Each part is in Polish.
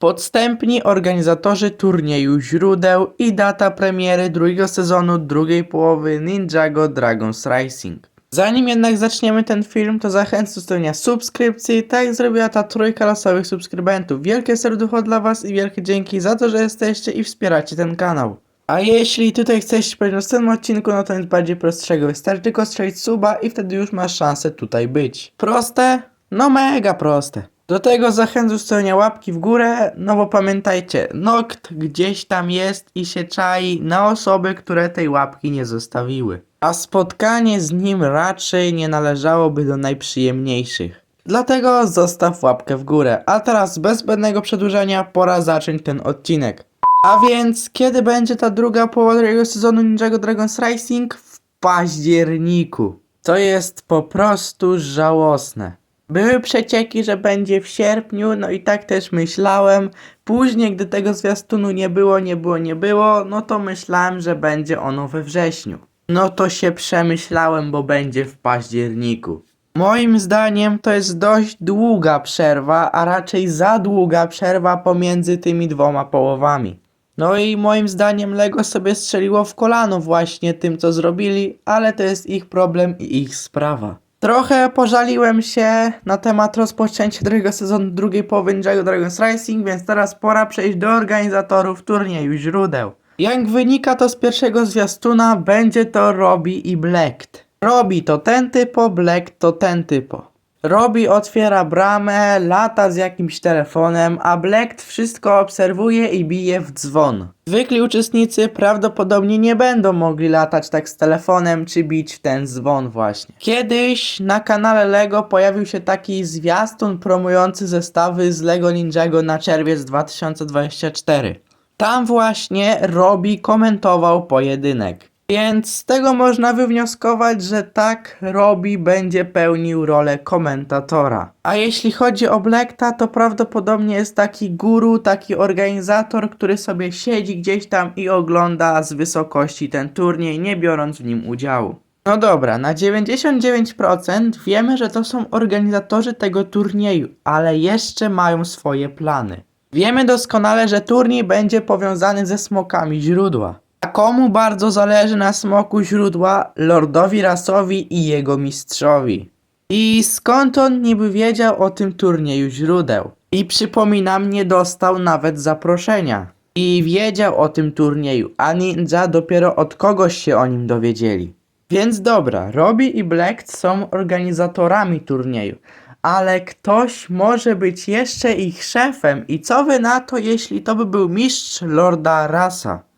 Podstępni organizatorzy turnieju źródeł i data premiery drugiego sezonu drugiej połowy Ninjago Dragons Racing. Zanim jednak zaczniemy ten film, to zachęcam do zostawienia subskrypcji, tak jak zrobiła ta trójka losowych subskrybentów. Wielkie serducho dla Was i wielkie dzięki za to, że jesteście i wspieracie ten kanał. A jeśli tutaj chcesz powiedzieć w następnym odcinku, no to nic bardziej prostszego. Wystarczy tylko strzelić suba i wtedy już masz szansę tutaj być. Proste? No mega proste. Do tego zachęcam do stawiania łapki w górę, no bo pamiętajcie, Nokt gdzieś tam jest i się czai na osoby, które tej łapki nie zostawiły. A spotkanie z nim raczej nie należałoby do najprzyjemniejszych. Dlatego zostaw łapkę w górę. A teraz bez zbędnego przedłużenia pora zacząć ten odcinek. A więc kiedy będzie ta druga połowa drugiego sezonu Ninjago Dragons Racing? W październiku. To jest po prostu żałosne. Były przecieki, że będzie w sierpniu, no i tak też myślałem. Później, gdy tego zwiastunu nie było, nie było, nie było, no to myślałem, że będzie ono we wrześniu. No to się przemyślałem, bo będzie w październiku. Moim zdaniem to jest dość długa przerwa, a raczej za długa przerwa pomiędzy tymi dwoma połowami. No i moim zdaniem Lego sobie strzeliło w kolano właśnie tym, co zrobili, ale to jest ich problem i ich sprawa. Trochę pożaliłem się na temat rozpoczęcia drugiego sezonu drugiej połowy Ninjago Dragons Racing, więc teraz pora przejść do organizatorów turnieju źródeł. Jak wynika to z pierwszego zwiastuna, będzie to Robi i Blacked. Robi to ten typo, Black to ten typo. Robi otwiera bramę, lata z jakimś telefonem, a Black wszystko obserwuje i bije w dzwon. Zwykli uczestnicy prawdopodobnie nie będą mogli latać tak z telefonem czy bić w ten dzwon właśnie. Kiedyś na kanale LEGO pojawił się taki zwiastun promujący zestawy z LEGO Ninjago na czerwiec 2024. Tam właśnie Robi komentował pojedynek. Więc z tego można wywnioskować, że tak Robi będzie pełnił rolę komentatora. A jeśli chodzi o Blackta, to prawdopodobnie jest taki guru, taki organizator, który sobie siedzi gdzieś tam i ogląda z wysokości ten turniej, nie biorąc w nim udziału. No dobra, na 99% wiemy, że to są organizatorzy tego turnieju, ale jeszcze mają swoje plany. Wiemy doskonale, że turniej będzie powiązany ze smokami źródła. Komu bardzo zależy na smoku źródła? Lordowi Rasowi i jego mistrzowi. I skąd on niby wiedział o tym turnieju źródeł? I przypominam, nie dostał nawet zaproszenia. I wiedział o tym turnieju, a ninja dopiero od kogoś się o nim dowiedzieli. Więc dobra, Robi i Black są organizatorami turnieju, ale ktoś może być jeszcze ich szefem i co wy na to, jeśli to by był mistrz Lorda Rasa?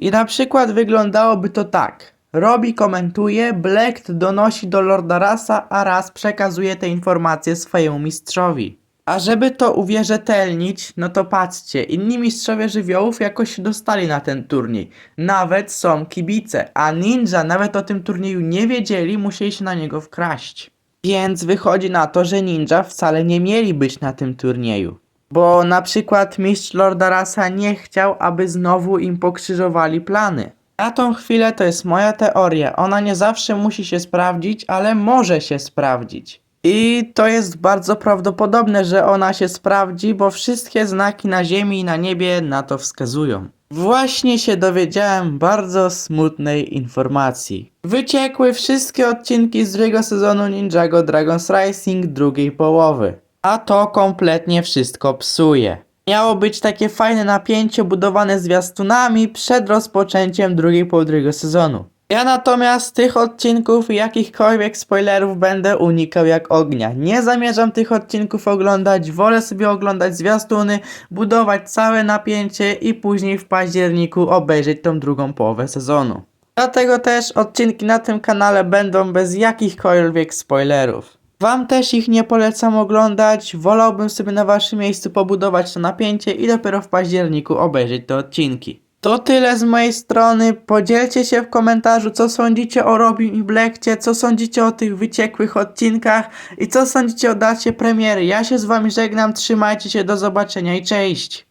I na przykład wyglądałoby to tak. Robi komentuje, Black donosi do Lorda Rasa, a Ras przekazuje te informacje swojemu mistrzowi. A żeby to uwierzytelnić, no to patrzcie, inni mistrzowie żywiołów jakoś się dostali na ten turniej. Nawet są kibice, a ninja nawet o tym turnieju nie wiedzieli, musieli się na niego wkraść. Więc wychodzi na to, że ninja wcale nie mieli być na tym turnieju. Bo na przykład mistrz Lorda Rasa nie chciał, aby znowu im pokrzyżowali plany. Na tą chwilę to jest moja teoria. Ona nie zawsze musi się sprawdzić, ale może się sprawdzić. I to jest bardzo prawdopodobne, że ona się sprawdzi, bo wszystkie znaki na ziemi i na niebie na to wskazują. Właśnie się dowiedziałem bardzo smutnej informacji. Wyciekły wszystkie odcinki z drugiego sezonu Ninjago Dragons Racing drugiej połowy. A to kompletnie wszystko psuje. Miało być takie fajne napięcie budowane zwiastunami przed rozpoczęciem drugiej połowy sezonu. Ja natomiast tych odcinków i jakichkolwiek spoilerów będę unikał jak ognia. Nie zamierzam tych odcinków oglądać, wolę sobie oglądać zwiastuny, budować całe napięcie i później w październiku obejrzeć tą drugą połowę sezonu. Dlatego też odcinki na tym kanale będą bez jakichkolwiek spoilerów. Wam też ich nie polecam oglądać, wolałbym sobie na waszym miejscu pobudować to napięcie i dopiero w październiku obejrzeć te odcinki. To tyle z mojej strony, podzielcie się w komentarzu co sądzicie o Robim i Blackcie, co sądzicie o tych wyciekłych odcinkach i co sądzicie o dacie premiery. Ja się z wami żegnam, trzymajcie się, do zobaczenia i cześć!